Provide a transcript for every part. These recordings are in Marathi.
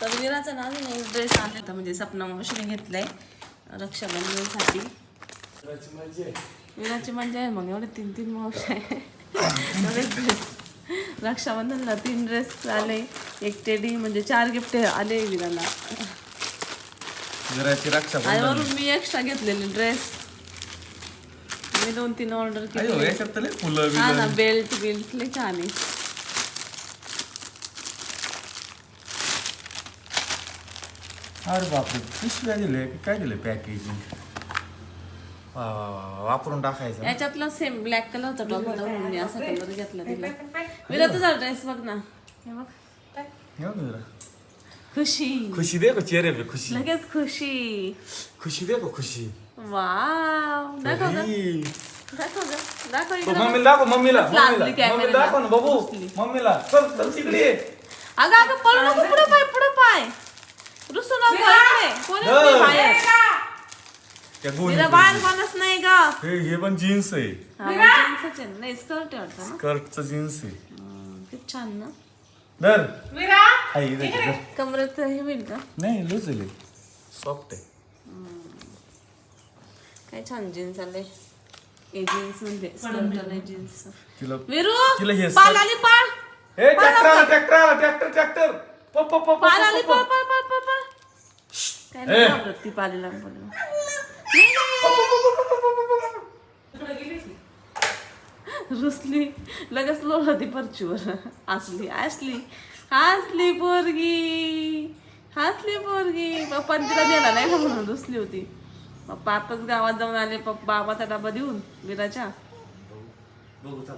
तर विराचा ना एक ड्रेस आणला होता म्हणजे सपना मावशीने घेतलाय रक्षाबंधनसाठी. विराची मजा आहे मग एवढे तीन तीन मावशी आहे. एवढे ड्रेस रक्षाबंधनला तीन ड्रेस आले. एक टेडी म्हणजे चार गिफ्ट आले विराला. आणि वरून मी एक्स्ट्रा घेतलेले ड्रेस मी दोन तीन ऑर्डर केले हा. ना बेल्ट बिल्ट लय छान आहे. अरे बापरे पिशव्या दिले की काय दिले पॅकेजिंग वा वा वा वा. वापरून टाकायचं. याच्यातला सेम ब्लॅक कलरचा टॉप होता म्हणून मी असा कलर घेतला तिला. विरा तुझा ड्रेस बघ ना. हे बघ. घेऊ ना जरा. खुशी. खुशी देखो चेहरे पे खुशी. लगेच खुशी. खुशी देखो खुशी. वाव दाखव ग. दाखव ग दाखव तो इकडं. मम्मीला दाखव मम्मीला लाजली मम्मीला. camera मम्मीला दाखव ना बाबू लाजली. मम्मीला. चल चल तिकडे ये. अगं अगं पळू नको पुढे पाय पुढे पाय. रुसू नको इकडे कोणीच नाही. बाहेर. त्या गोणी विरा बाहेर कोणच नाही ग. हे हे पण जीन्स आहे. हा, मग jeans च आहे. नाही स्कर्ट आहे वाटतं ना? स्कर्टचं जीन्स आहे. हम्म, किती छान ना. धर. हाय, इथे धर. कमरेत हे होईल का? नाही लूज आहे सॉफ्ट आहे. काय छान जीन्स आले. ए जीन्स म्हणजे स्कर्ट आणि जीन्स. तिला विरू तिला हे पाल आली पाळ ए ट्रॅक्टर आला ट्रॅक्टर आला ट्रॅक्टर ट्रॅक्टर. पप पप पप पाल आली पाळ पाळ पाळ पाळ पाळ काय नाही ए. घाबरत ती पालीला बोलून रुसली. लगेच लोळली परचीवर. हसली हसली. हसली पोरगी. हसली पोरगी. पप्पाने तिला नेला नाही का म्हणून रुसली होती. पप्पा आताच गावात जाऊन आले. पप्पा बाबाचा डबा देऊन विराच्या चल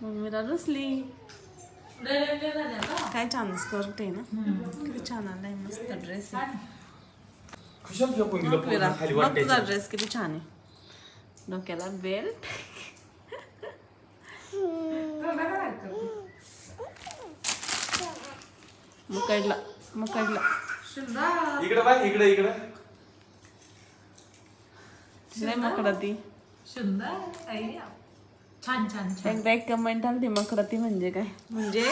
मग विरा रुसली. काय छान स्कर्ट आहे ना. किती छान आलाय मस्त ड्रेस दिलं खाली बघ तुझा वाटायचं ड्रेस किती छान आहे डोक्याला बेल्ट मुकाडला मुकाडला इकडे बाय इकडे इकडे नाही मकडा ती सुंदर आयडिया छान छान छान एकदा एक कमेंट आली ती मकडती म्हणजे काय म्हणजे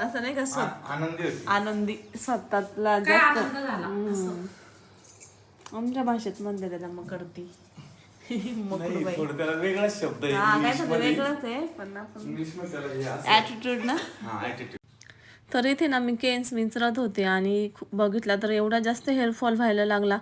असं नाही का स्व आ- आनंदी होती आनंदी स्वतःला काय जास्त आनंद झाला. आमच्या भाषेत म्हणते त्याला मकडती नाही मकडबाई थोडं त्याला वेगळाच शब्द हा आहे काय वेगळंच आहे पण आपण इंग्लिशमध्ये त्याला हे असं ॲटिट्यूड ना? हा ऍटिट्यूड तर इथे ना मी केन्स विचारत होते आणि खूप बघितला तर एवढा जास्त हेअरफॉल व्हायला लागला.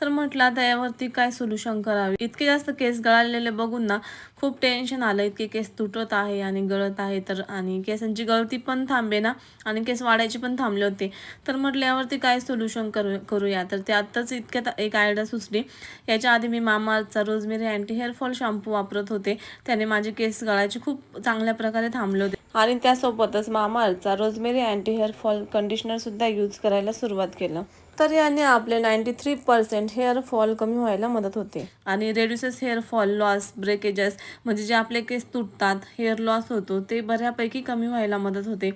तर म्हटलं आता यावरती काय सोल्युशन करावे? इतके जास्त केस गळालेले बघून ना खूप टेन्शन आलं. इतके केस तुटत आहे आणि गळत आहे तर आणि केसांची गळती पण थांबे ना आणि केस वाढायचे पण थांबले होते. तर म्हटलं यावरती काय सोल्युशन करू करूया? तर ते आत्ताच इतक्यात एक आयडिया सुचली. याच्या आधी मी मामाचा rosemary anti hair fall shampoo वापरत होते. त्याने माझे केस गळायचे खूप चांगल्या प्रकारे थांबले होते. आणि त्यासोबतच मामाचा रोजमेरी अँटी हेअरफॉल कंडिशनरसुद्धा यूज करायला सुरुवात केलं. तर याने आपले ninety three percent hair fall कमी व्हायला मदत होते. आणि reduces hair fall loss breakages म्हणजे जे आपले केस तुटतात हेअर लॉस होतो ते बऱ्यापैकी कमी व्हायला मदत होते.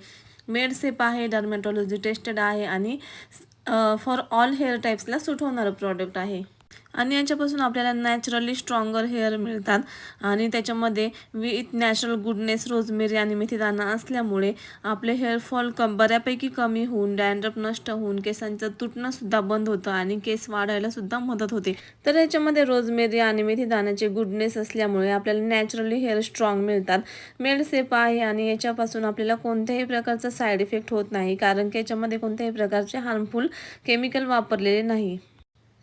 मेडसेप आहे डर्मॅटॉलॉजी टेस्टेड आहे आणि फॉर ऑल हेअर टाईप्सला सूट होणारं प्रॉडक्ट आहे. आणि याच्यापासून आपल्याला नॅचरली स्ट्रॉंगर हेअर मिळतात. आणि त्याच्यामध्ये विथ नॅचरल गुडनेस रोजमेरी आणि मेथीदाना असल्यामुळे आपले हेअरफॉल कम बऱ्यापैकी कमी होऊन डॅन्ड्रफ नष्ट होऊन केसांचं तुटणंसुद्धा बंद होतं आणि केस वाढायलासुद्धा मदत होते. तर याच्यामध्ये रोजमेरी आणि मेथीदाण्याचे गुडनेस असल्यामुळे आपल्याला नॅचरली हेअर स्ट्रॉंग मिळतात. मेडसेप आहे आणि याच्यापासून आपल्याला कोणत्याही प्रकारचा साईड इफेक्ट होत नाही कारण की याच्यामध्ये कोणत्याही प्रकारचे हार्मफुल केमिकल वापरलेले नाही.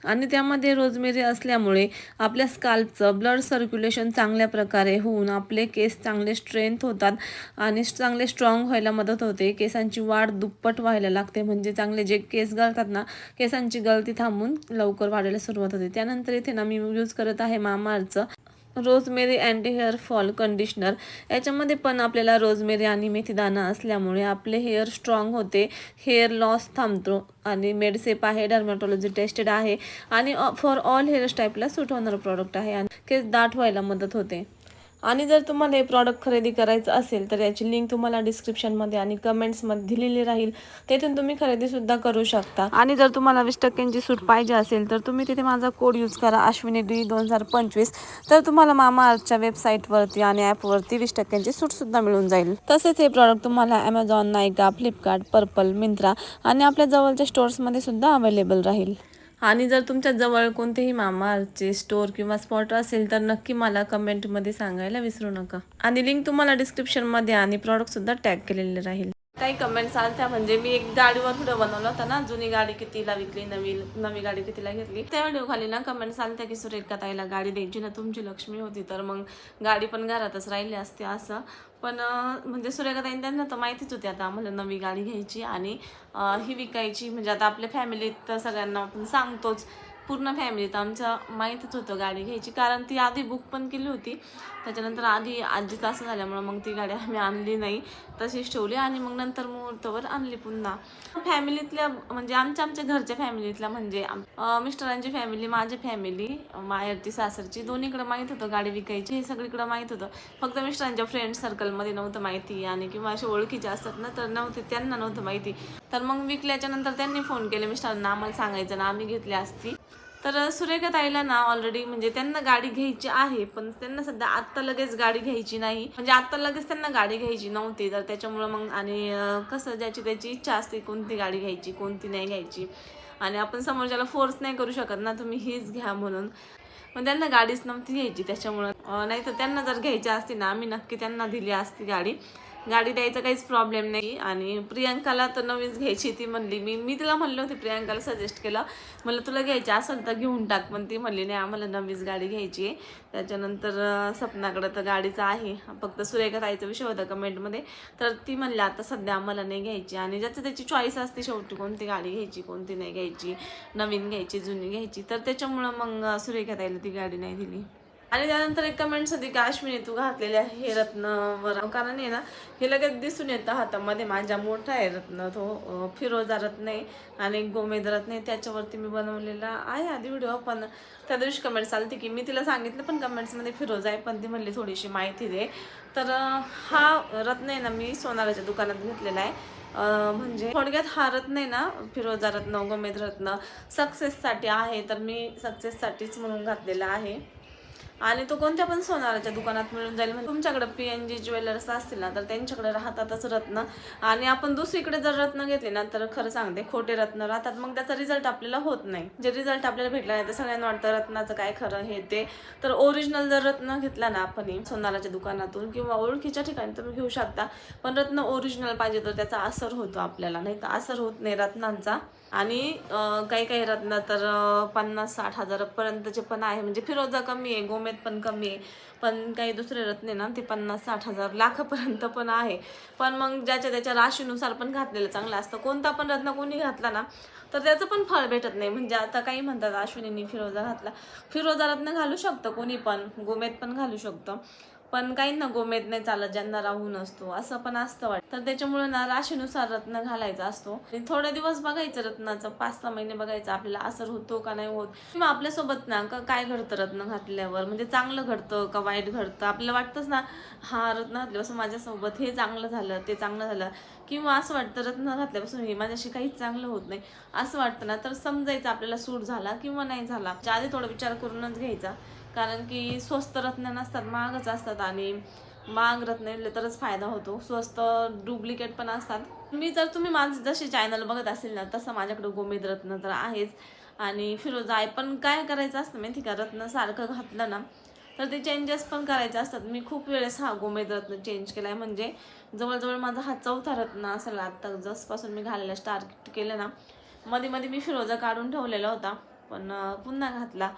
आणि त्यामध्ये रोजमेरी असल्यामुळे आपल्या स्काल्पचं ब्लड सर्क्युलेशन चांगल्या प्रकारे होऊन आपले केस चांगले स्ट्रेंथ होतात आणि चांगले स्ट्रॉंग व्हायला मदत होते. केसांची वाढ दुप्पट व्हायला लागते. म्हणजे चांगले जे केस गळतात ना केसांची गळती थांबून लवकर वाढायला सुरुवात होते. त्यानंतर इथे ना मी यूज करत आहे मामाअर्थचं rosemary anti hair fall conditioner. याच्यामध्ये पण आपल्याला रोजमेरी आणि मेथीदाणा असल्यामुळे आपले हेअर स्ट्रॉंग होते. हेअर लॉस थांबतो आणि मेडसेप आहे डर्मॅटॉलॉजी टेस्टेड आहे आणि फॉर ऑल हेअर टाईपला सूट होणारं प्रॉडक्ट आहे आणि केस दाट व्हायला मदत होते. आणि जर तुम्हाला हे प्रॉडक्ट खरेदी करायचं असेल तर याची लिंक तुम्हाला डिस्क्रिप्शनमध्ये आणि कमेंट्समध्ये दिलेली राहील. तेथून तुम्ही खरेदीसुद्धा करू शकता. आणि जर तुम्हाला वीस टक्क्यांची सूट पाहिजे असेल तर तुम्ही तिथे माझा कोड यूज करा अश्विनी डी दोन हजार पंचवीस. तर तुम्हाला मामाअर्थच्या वेबसाईटवरती आणि ॲपवरती वीस टक्क्यांची सूटसुद्धा मिळून जाईल. तसेच हे प्रॉडक्ट तुम्हाला ॲमेझॉन नायका फ्लिपकार्ट पर्पल मिंत्रा आणि आपल्या जवळच्या स्टोर्समध्ये सुद्धा अवेलेबल राहील. आणि जर तुमच्या जवळ कोणतेही मामाचे स्टोअर किंवा स्पॉट असेल तर नक्की मला कमेंटमध्ये सांगायला विसरू नका. आणि लिंक तुम्हाला डिस्क्रिप्शनमध्ये आणि प्रॉडक्टसुद्धा टॅग केलेले राहील. काही कमेंट्स आल्या म्हणजे मी एक गाडीवर व्हिडिओ बनवला होता ना. जुनी गाडी कितीला विकली नवी नवी गाडी कितीला घेतली. त्या व्हिडिओ खाली ना कमेंट्स आल्या की सुरेखा ताईला गाडी द्यायची ना तुमची लक्ष्मी होती. तर मग गाडी पण घरातच राहिली असते असं. पण म्हणजे सुरेखा ताईन त्यांना तर माहितीच होती. आता आम्हाला नवी गाडी घ्यायची आणि ही विकायची. म्हणजे आता आपल्या फॅमिलीत तर सगळ्यांना आपण सांगतोच. पूर्ण फॅमिलीत आमच्या माहीतच होतं गाडी घ्यायची. कारण ती आधी बुक पण केली होती. त्याच्यानंतर आधी आजी तास झाल्यामुळं मग ती गाडी आम्ही आणली नाही. तशीच ठेवली आणि मग नंतर मुहूर्तावर आणली पुन्हा. फॅमिलीतल्या म्हणजे आमच्या आमच्या घरच्या फॅमिलीतल्या म्हणजे मिस्टरांची फॅमिली माझी फॅमिली माहेरची सासरची दोन्हीकडे माहीत होतं गाडी विकायची हे सगळीकडे माहीत होतं. फक्त मिस्टरांच्या फ्रेंड सर्कलमध्ये नव्हतं माहिती आणि किंवा असे ओळखीचे असतात ना तर नव्हते त्यांना नव्हतं माहिती. तर मग विकल्याच्या नंतर त्यांनी फोन केले मिस्टरांना आम्हाला सांगायचं ना आम्ही घेतली असती. तर सुरेखा ताईला ना ऑलरेडी म्हणजे त्यांना गाडी घ्यायची आहे पण त्यांना सध्या आत्ता लगेच गाडी घ्यायची नाही. म्हणजे आत्ता लगेच त्यांना गाडी घ्यायची नव्हती तर त्याच्यामुळं मग आणि कसं ज्याची त्याची इच्छा असते कोणती गाडी घ्यायची कोणती नाही घ्यायची. आणि आपण समोरच्याला फोर्स नाही करू शकत ना तुम्ही हीच घ्या म्हणून. पण त्यांना गाडीच नव्हती घ्यायची त्याच्यामुळं. नाही तर त्यांना जर घ्यायची असती ना आम्ही नक्की त्यांना दिली असती गाडी. गाडी द्यायचा काहीच प्रॉब्लेम नाही. आणि प्रियांकाला तर नवीच घ्यायची ती म्हणली. मी मी तिला म्हणले होते प्रियांकाला सजेस्ट केलं. म्हणलं तुला घ्यायची असेल तर घेऊन टाक. पण ती म्हणली नाही आम्हाला नवीच गाडी घ्यायची आहे. त्याच्यानंतर सपनाकडं तर गाडीचं आहे. फक्त सुरेखा ताईचा विषय होता कमेंटमध्ये तर ती म्हणली आता सध्या आम्हाला नाही घ्यायची. आणि ज्याचं त्याची चॉईस असते शेवटी कोणती गाडी घ्यायची कोणती नाही घ्यायची नवीन घ्यायची जुनी घ्यायची. तर त्याच्यामुळं मग सुरेखा ताईला ती गाडी नाही दिली. आणि त्यानंतर एक कमेंट्स होती की अश्विनी तू घातलेल्या हे रत्नवर कारण आहे ना हे लगेच दिसून येतं हातामध्ये. माझ्या मोठा आहे रत्न तो फिरोजा रत्न आहे आणि गोमेद रत्न आहे. त्याच्यावरती मी बनवलेला आहे आधी व्हिडिओ पण त्या दिवशी कमेंट्स आलती की मी तिला सांगितलं पण कमेंट्समध्ये फिरोजा आहे पण ती म्हणली थोडीशी माहिती दे. तर हा रत्न आहे ना मी सोनाराच्या दुकानात घेतलेला आहे. म्हणजे थोडक्यात हा रत्न आहे ना फिरोजा रत्न गोमेद रत्न सक्सेससाठी आहे. तर मी सक्सेससाठीच म्हणून घातलेला आहे. आणि तो कोणत्या पण सोनाराच्या दुकानात मिळून जाईल म्हणजे तुमच्याकडे पी एन जी ज्वेलर्स असतील ना तर त्यांच्याकडे राहतातच रत्न. आणि आपण दुसरीकडे जर रत्न घेतले ना तर खरं सांगते खोटे रत्न राहतात. मग त्याचा रिझल्ट आपल्याला होत नाही. जे रिझल्ट आपल्याला भेटला नाही तर सगळ्यांना वाटतं रत्नाचं काय खरं हे ते. तर ओरिजिनल जर रत्न घेतला ना आपण सोनाराच्या दुकानातून किंवा ओळखीच्या ठिकाणी तुम्ही घेऊ शकता. पण रत्न ओरिजिनल पाहिजे तर त्याचा असर होतो आपल्याला नाही तर असर होत नाही रत्नांचा. आणि काही काही रत्न तर पन्नास साठ हजारापर्यंतचे पण आहे. म्हणजे फिरोजा कमी आहे. गोमेद पण कमी आहे. पण काही दुसरे रत्न आहे ना ते पन्नास साठ हजार लाखापर्यंत पण आहे. पण मग ज्याच्या त्याच्या राशीनुसार पण घातलेलं चांगलं असतं. कोणता पण रत्न कोणी घातला ना तर त्याचं पण फळ भेटत नाही. म्हणजे आता काही म्हणतात अश्विनीने फिरोजा घातला. फिरोजा रत्न घालू शकतं कोणी पण गोमेद पण घालू शकतं. पण काही ना गोमेद नाही चालत ज्यांना राहू नसतो असं पण असतं वाटतं. तर त्याच्यामुळे ना राशीनुसार रत्न घालायचा असतो. आणि थोडे दिवस बघायचं रत्नाचं. पाच सहा महिने बघायचं आपल्याला असर होतो का नाही होत. किंवा आपल्यासोबत ना का काय घडतं रत्न घातल्यावर? म्हणजे चांगलं घडतं का वाईट घडतं? आपल्याला वाटतंच ना हा रत्न घातल्यापासून माझ्यासोबत हे चांगलं झालं ते चांगलं झालं. किंवा असं वाटतं रत्न घातल्यापासून हे माझ्याशी काहीच चांगलं होत नाही. असं वाटतं ना तर समजायचं आपल्याला सूट झाला किंवा नाही झाला. म्हणजे आधी थोडा विचार करूनच घ्यायचा. कारण की स्वस्त रत्न नसतात महागच असतात आणि महाग रत्न घेतले तरच फायदा होतो. स्वस्त डुप्लिकेट पण असतात. मी जर तुम्ही माझं जसे चॅनल बघत असेल ना तसं माझ्याकडे गोमेद रत्न तर आहेच. आणि फिरोज आहे पण काय करायचं असतं माहिती का? रत्न सारखं घातलं ना तर ते चेंजेस पण करायचे असतात. मी खूप वेळेस हा गोमेदरत्न रत्न चेंज आहे म्हणजे जवळजवळ माझा हा चौथा रत्न असेल आत्ता जसपासून मी घालायला स्टार्ट केलं ना मध्ये मध्ये मी फिरोजा काढून ठेवलेला होता. पण पुन्हा घातला.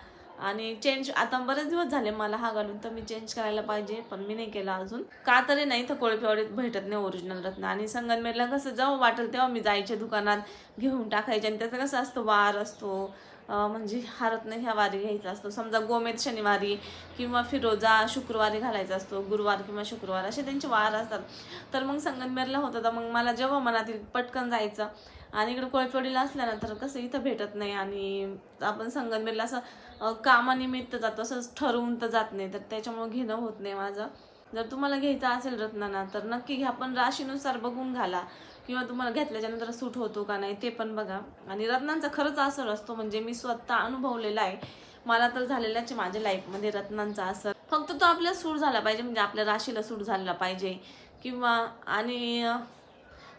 आणि चेंज आता बरेच दिवस झाले मला हा घालून तर मी चेंज करायला पाहिजे पण मी नाही केला अजून. का तरी नाही तर कोळपेवाडीत भेटत नाही ओरिजिनल रत्न. आणि संगमनेरला कसं जेव्हा वाटेल तेव्हा मी जायचे दुकानात घेऊन टाकायचे. आणि त्याचं कसं असतं वार असतो. म्हणजे हा रत्न ह्या वारी घ्यायचा असतो. समजा गोमेद शनिवारी किंवा फिरोजा शुक्रवारी घालायचा असतो गुरुवार किंवा शुक्रवार असे त्यांचे वार असतात. तर मग संगमनेरला होतं तर मग मला जेव्हा मनातील पटकन जायचं आणि इकडे कोळपवाडीला असल्या ना तर कसं इथं भेटत नाही आणि आपण संगमनेरला असं कामानिमित्त जातो असं ठरवून तर जात नाही. तर त्याच्यामुळे घेणं होत नाही माझं. जर तुम्हाला घ्यायचं असेल रत्नांना तर नक्की घ्या. पण राशीनुसार बघून घाला. किंवा तुम्हाला घेतल्याच्यानंतर सूट होतो का नाही ते पण बघा. आणि रत्नांचा खरंच असर असतो म्हणजे मी स्वतः अनुभवलेला आहे. मला तर झालेलाच माझ्या लाईफमध्ये रत्नांचा असर फक्त तो आपल्याला सूट झाला पाहिजे म्हणजे आपल्या राशीला सूट झाला पाहिजे. किंवा आणि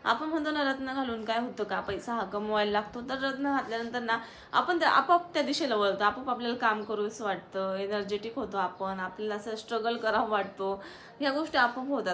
आपण म्हणतो ना रत्न घालून काय होतं का? पैसा हा कमवायला लागतो. तर रत्न घातल्यानंतर ना आपण त्या आपोआप त्या दिशेला वळतो. आपोआप आपल्याला काम करूसं वाटतं. एनर्जेटिक होतो आपण. आपल्याला असं स्ट्रगल करावं वाटतो. ह्या गोष्टी आपोआप होतात.